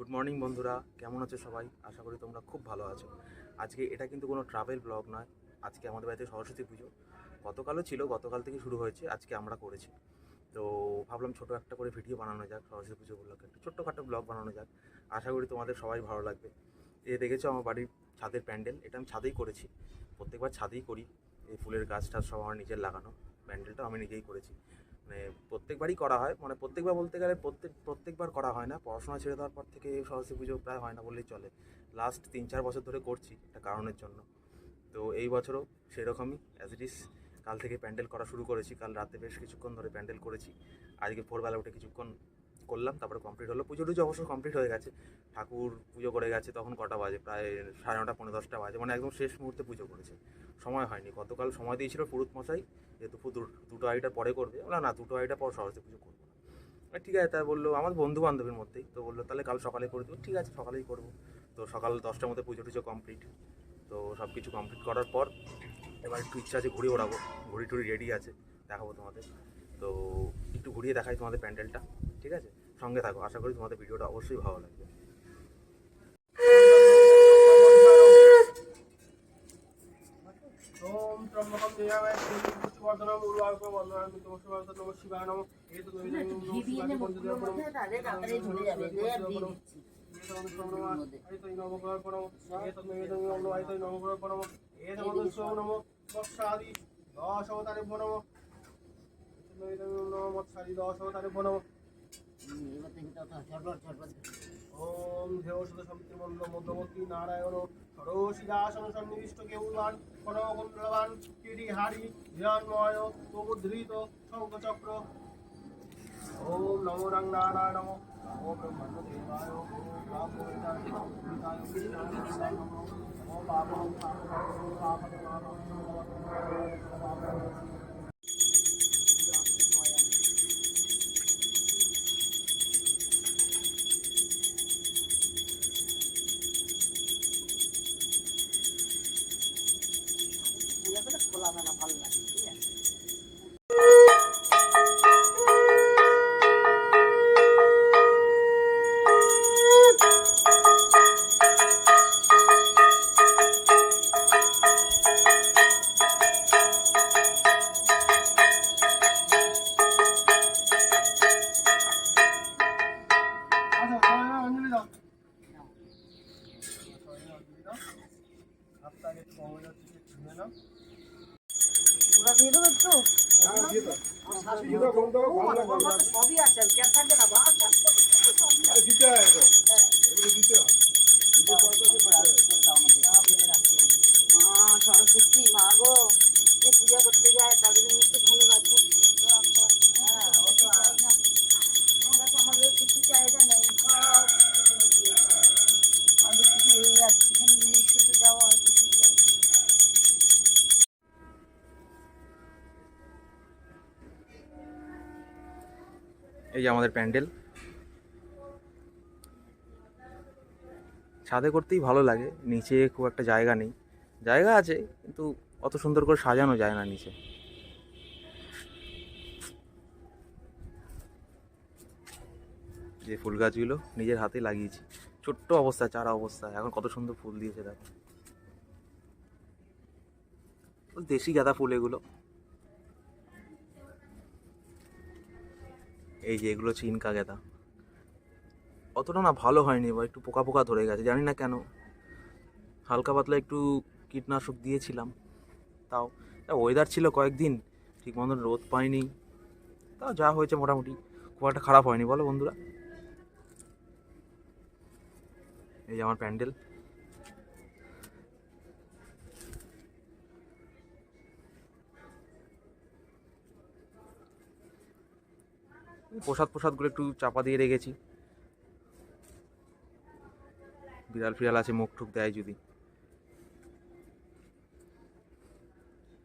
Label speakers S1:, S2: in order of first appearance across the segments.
S1: Good morning বন্ধুরা। কেমন আছো সবাই? আশা করি তোমরা খুব ভালো আছো। আজকে এটা কিন্তু কোনো ট্রাভেল ব্লগ নয়। আজকে আমাদের বাড়িতে সরস্বতী পুজো। গতকালও ছিল, গতকাল থেকে শুরু হয়েছে, আজকে আমরা করেছি। তো ভাবলাম ছোটো একটা করে ভিডিও বানানো যাক, সরস্বতী পুজো উপলক্ষে। একটা ছোট্টখাটো ব্লগ বানানো যাক। আশা করি তোমাদের সবাই ভালো লাগবে। এ দেখেছ আমার বাড়ির ছাদের প্যান্ডেল। এটা আমি ছাদেই করেছি। প্রত্যেকবার ছাদেই করি। এই ফুলের গাছ টাছ সব আমার নিজের লাগানো। প্যান্ডেলটাও আমি নিজেই করেছি। মানে প্রত্যেকবারই করা হয়। মানে প্রত্যেকবার বলতে গেলে প্রত্যেক প্রত্যেকবার করা হয় না। পড়াশোনা ছেড়ে দেওয়ার পর থেকে সরস্বতী পুজো প্রায় হয় না বললেই চলে। লাস্ট তিন চার বছর ধরে করছি একটা কারণের জন্য। তো এই বছরও সেরকমই অ্যাজ ইট ইস কাল থেকে প্যান্ডেল করা শুরু করেছি। কাল রাতে বেশ কিছুক্ষণ ধরে প্যান্ডেল করেছি। আজকে ভোরবেলা উঠে কিছুক্ষণ করলাম, তারপরে কমপ্লিট হলো। পুজো টুজো অবশ্য কমপ্লিট হয়ে গেছে। ঠাকুর পুজো করে গেছে, তখন কটা বাজে? প্রায় সাড়ে নটা পনেরো দশটা বাজে। মানে একদম শেষ মুহূর্তে পুজো করেছে। সময় হয়নি। গতকাল সময় দিয়েছিল পুরুত মশাই, যে দুপুর দুটো আড়াইটার পরে করবে। বললাম না, দুটো আড়াইটার পর সরস্বতী পুজো করব না। ঠিক আছে। তাই বলল, আমার বন্ধু বান্ধবের মধ্যেই। তো বলল, তাহলে কাল সকালে করে দেবো। ঠিক আছে, সকালেই করব। তো সকাল দশটার মধ্যে পুজো টুজো কমপ্লিট তো সব কিছু কমপ্লিট করার পর এবার একটু ইচ্ছা আছে ঘুড়ি ওড়াবো। ঘুড়ি টুড়ি রেডি আছে, দেখাবো তোমাদের। তো একটু ঘুরিয়ে দেখাই তোমাদের প্যান্ডেলটা। ঠিক আছে? সঙ্গে থাকো। আশা করি তোমাদের ভিডিওটা অবশ্যই ভালো লাগবে।
S2: ওম ত্রম্বকম বন্দনামি নমঃ শিবায় নমঃ। এই তো নমঃ শিবায় পঞ্চদেব পরম
S3: তাহলে যাবে
S2: নমঃ দশ অবতারে নমঃ। দশ অবতারে নমঃ। ওম দেবসুত সমিতির মন্দ মধ্যবর্তী নারায়ণ সরসিদাসন সন্নিবিষ্ট কেউলবান কনকুণ্ডলবান কিটি হারি হিরণময় প্রবুদ্ধৃত শঙ্খচক্র। ওম নমো রঙ্গানায় নমো। ওম ব্রহ্মণ্য দেবায় ওম নমো ওম পাপং পাপং পাপং পাপং
S3: পূজা
S2: সবই
S3: আছে আর কে থাকবে না এই
S1: যে আমাদের প্যান্ডেল। ছাদে করতেই ভালো লাগে, নিচে খুব একটা জায়গা নেই। জায়গা আছে, কিন্তু অত সুন্দর করে সাজানো যায় না নিচে। যে ফুল গাছগুলো নিজের হাতে লাগিয়েছি, ছোট্ট অবস্থা, চারা অবস্থা, এখন কত সুন্দর ফুল দিয়েছে দেখো। দেশি গাঁদা ফুল এগুলো। এই যে এগুলো হচ্ছে ইনকা গেঁদা। অতটা না ভালো হয়নি, বা একটু পোকা পোকা ধরে গেছে, জানি না কেন। হালকা পাতলা একটু কীটনাশক দিয়েছিলাম, তাও। ওয়েদার ছিল কয়েকদিন, ঠিক মতন রোদ পাইনি। তাও যা হয়েছে মোটামুটি, খুব একটা খারাপ হয়নি, বলো বন্ধুরা। এই যে আমার প্যান্ডেল। প্রসাদ প্রসাদগুলো একটু চাপা দিয়ে রেখেছি। বিড়াল ফিড়াল আছে, মুখ টুক দেয় যদি।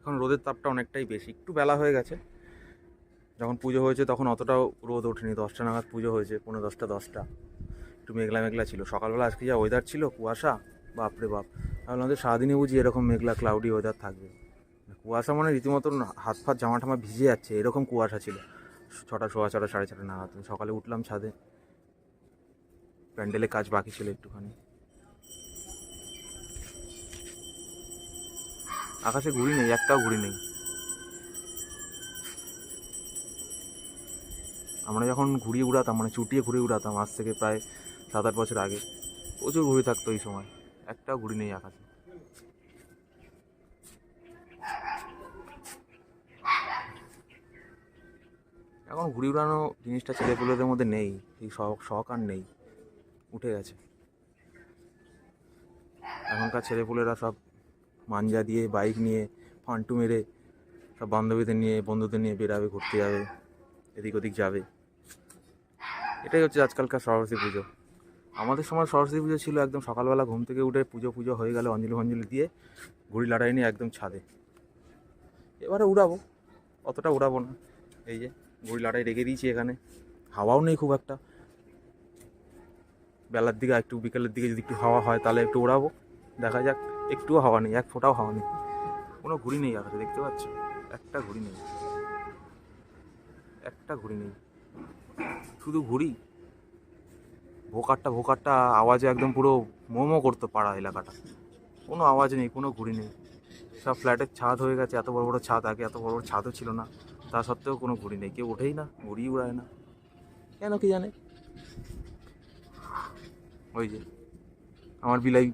S1: এখন রোদের তাপটা অনেকটাই বেশি। একটু বেলা হয়ে গেছে। যখন পুজো হয়েছে তখন অতটাও রোদ ওঠেনি। দশটা নাগাদ পুজো হয়েছে পনেরো দশটা দশটা। একটু মেঘলা মেঘলা ছিল। সকালবেলা আজকে যা ওয়েদার ছিল, কুয়াশা, বাপরে বাপ। তাহলে আমাদের সারাদিনে বুঝি এরকম মেঘলা ক্লাউডি ওয়েদার থাকবে। কুয়াশা মানে রীতিমতন হাত ফাত জামা টামা ভিজে যাচ্ছে, এরকম কুয়াশা ছিল। ছটা, সোয়া ছটা, সাড়ে ছটা নাগাদ। সকালে উঠলাম ছাদে। প্যান্ডেলে কাজ বাকি ছিল একটুখানি। আকাশে ঘুড়ি নেই, একটাও ঘুড়ি নেই। আমরা যখন ঘুরিয়ে উড়াতাম মানে চুটিয়ে ঘুড়ি উড়াতাম, আজ থেকে প্রায় সাত আট বছর আগে, প্রচুর ঘুড়ি থাকতো এই সময়। একটাও ঘুড়ি নেই আকাশে। এখন ঘুড়ি উড়ানো জিনিসটা ছেলেপুলেদের মধ্যে নেই, এই শখ শখ আর নেই, উঠে গেছে। এখনকার ছেলেপুলেরা সব মাঞ্জা দিয়ে, বাইক নিয়ে, ফান্টু মেরে, সব বান্ধবীদের নিয়ে, বন্ধুদের নিয়ে বেরাবে ঘুরতে যাবে, এদিক ওদিক যাবে। এটাই হচ্ছে আজকালকার সরস্বতী পুজো। আমাদের সময় সরস্বতী পুজো ছিল একদম সকালবেলা ঘুম থেকে উঠে পুজো পুজো হয়ে গেলে, অঞ্জলি ফঞ্জলি দিয়ে ঘুড়ি লড়াই নিয়ে একদম ছাদে। এবারে উড়াবো, অতটা উড়াবো না, এই যে। ঘুড়ি লড়াই রেখে দিয়েছি এখানে। হাওয়াও নেই খুব একটা। বেলার দিকে একটু বিকেলের দিকে যদি একটু হাওয়া হয়, তাহলে একটু ওড়াবো। দেখা যাক, একটুও হাওয়া নেই, এক ফোঁটাও হাওয়া নেই। কোনো ঘুড়ি নেই আকাশে, দেখতে পাচ্ছ? একটা ঘুড়ি নেই। একটা ঘুড়ি নেই। শুধু ঘুড়ি? ভোকারটা ভোকারটা আওয়াজে একদম পুরো মোমো করতো পাড়া এলাকাটা। কোনো আওয়াজ নেই, কোনো ঘুড়ি নেই। সব ফ্ল্যাটের ছাদ হয়ে গেছে, এত বড় বড় ছাদ আগে, এত বড় বড় ছাদও ছিল না। তা সত্ত্বেও কোনো ঘুড়ি নেই। কেউ ওঠেই না ঘুড়ি উড়ায় না। কেন কি জানে? ওই যে, আমার বিলাই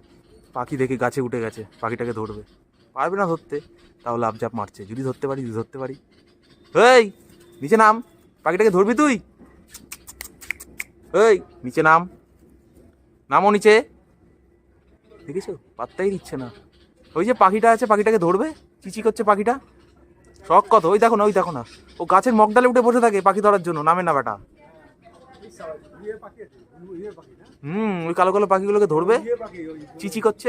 S1: পাখি দেখে গাছে উঠে গেছে, পাখিটাকে ধরবে। পারবে না ধরতে, তাও লাভ জাপ মারছে। যদি ধরতে পারি, যদি ধরতে পারি। এই, নিচে নাম। পাখিটাকে ধরবি তুই? এই, নিচে নাম। নামও নিচে। দেখেছ? পাত্তাই দিচ্ছে না। ওই যে পাখিটা আছে, পাখিটাকে ধরবে? চিচি করছে পাখিটা? শখ কত? ওই দেখো না, ওই দেখো না। ও গাছের মগডালে উঠে বসে থাকে পাখি ধরার জন্য নামে না বেটা। হুম, ওই কালো কালো পাখিগুলোকে ধরবে। চিচি করছে।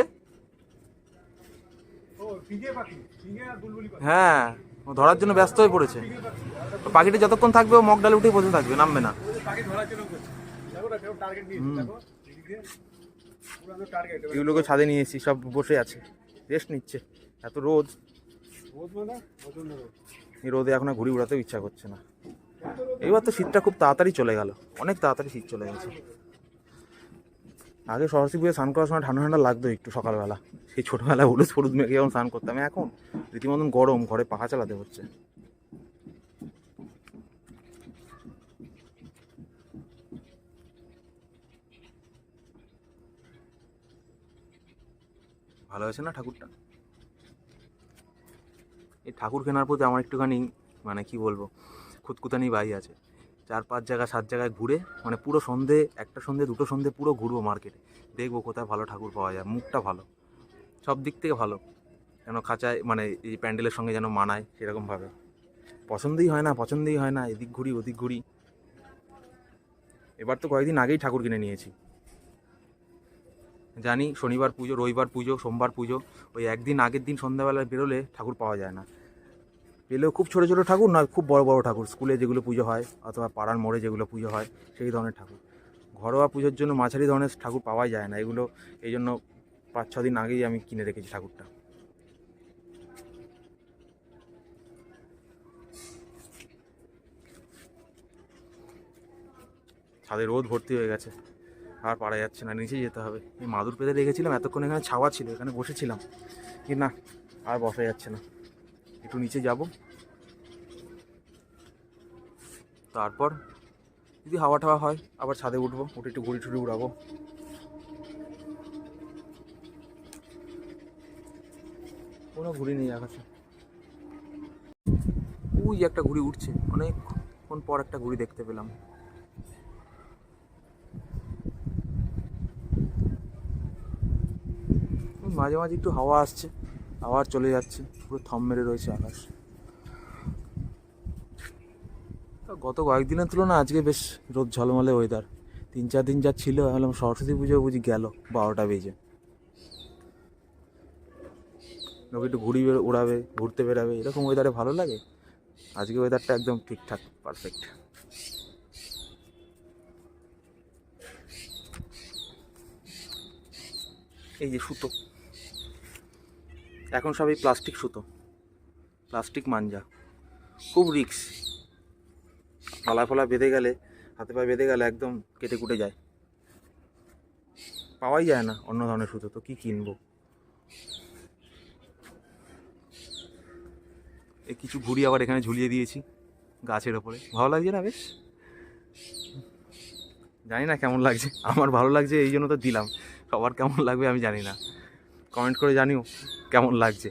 S1: হ্যাঁ ও ধরার জন্য ব্যস্ত হয়ে পড়েছে। পাখিটা যতক্ষণ থাকবে, ও মগডালে উঠে বসে থাকবে, নামবে না।
S2: নিয়েছে
S1: এগুলোকে ছাদে নিয়ে এসেছি, সব বসে আছে। রেস্ট নিচ্ছে। এত রোদ। এই রোদে এখন ঘুড়ি উড়াতেও ইচ্ছা করছে না। এবার তো শীতটা খুব তাড়াতাড়ি চলে গেল। অনেক তাড়াতাড়ি শীত চলে গেছে। আগে সরস্বতী পুজো স্নান করার সময় ঠান্ডা ঠান্ডা লাগতো একটু সকালবেলা। সেই ছোটোবেলায় হলুদ ফলুদ মেখে যখন স্নান করতাম, এখন রীতিমতন গরম, ঘরে পাখা চালাতে হচ্ছে। ভালো হয়েছে না ঠাকুরটা? এই ঠাকুর কেনার প্রতি আমার একটুখানি মানে কি বলব খুঁতকুতানি বাই আছে। চার পাঁচ জায়গা, সাত জায়গায় ঘুরে মানে পুরো সন্ধে, একটা সন্ধে, দুটো সন্ধে পুরো ঘুরবো মার্কেটে দেখব কোথায় ভালো ঠাকুর পাওয়া যায়, মুখটা ভালো। সব দিক থেকে ভালো। যেন খাঁচায় মানে এই প্যান্ডেলের সঙ্গে যেন মানায় সেরকমভাবে। পছন্দই হয় না, পছন্দই হয় না, এদিক ঘুরি, ওদিক ঘুরি। এবার তো কয়েকদিন আগেই ঠাকুর কিনে নিয়েছি। জানি শনিবার পুজো, রবিবার পুজো, সোমবার পুজো, ওই একদিন আগের দিন সন্ধ্যাবেলায় বেরোলে ঠাকুর পাওয়া যায় না। পেলেও খুব ছোটো ছোটো ঠাকুর নয়, খুব বড় বড় ঠাকুর। স্কুলে যেগুলো পুজো হয় অথবা পাড়ার মোড়ে যেগুলো পুজো হয়, সেই ধরনের ঠাকুর। ঘরোয়া পুজোর জন্য মাঝারি ধরনের ঠাকুর পাওয়া যায় না। এগুলো এই জন্য পাঁচ, ছ দিন আগেই আমি কিনে রেখেছি ঠাকুরটা। ছাদে রোদ ভর্তি হয়ে গেছে। আর পারা যাচ্ছে না নিচে যেতে হবে। এই মাদুর পেতে রেখেছিলাম এতক্ষণ এখানে ছাওয়া ছিল, এখানে বসেছিলাম। কি না, আর বসা যাচ্ছে না। একটু নিচে যাব। তারপর যদি হাওয়া টাওয়া হয়, আবার ছাদে উঠবো, উঠে একটু ঘুড়ি টুড়ি উড়াবো। কোনো ঘুড়ি নেই আকাশে। ওই একটা ঘুড়ি উঠছে, অনেকক্ষণ পর একটা ঘুড়ি দেখতে পেলাম। মাঝে মাঝে একটু হাওয়া আসছে, আবার চলে যাচ্ছে, পুরো থম মেরে রয়েছে আকাশ। গত কয়েকদিনের তুলনায় আজকে বেশ রোদ ঝলমলে ওয়েদার তিন চার দিন যা ছিল, আমি বললাম সরস্বতী পুজো বুঝি গেল, বারোটা বেজে। লোক একটু ঘুরি উড়াবে, ঘুরতে বেরাবে এরকম ওয়েদারে ভালো লাগে? আজকে ওয়েদারটা একদম ঠিকঠাক পারফেক্ট এই যে সুতো। এখন সবই প্লাস্টিক সুতো। প্লাস্টিক মাঞ্জা খুব রিক্স গলায় ফলা বেঁধে গেলে, হাতে পায়ে বেঁধে গেলে একদম কেটে কুটে যায়। পাওয়াই যায় না অন্য ধরনের সুতো, তো কি কিনবো? এই কিছু ঘুড়ি আবার এখানে ঝুলিয়ে দিয়েছি গাছের ওপরে। ভালো লাগছে না বেশ? জানি না কেমন লাগছে, আমার ভালো লাগছে এই জন্য তো দিলাম। সবার কেমন লাগবে আমি জানি না। কমেন্ট করে জানিও কেমন লাগছে।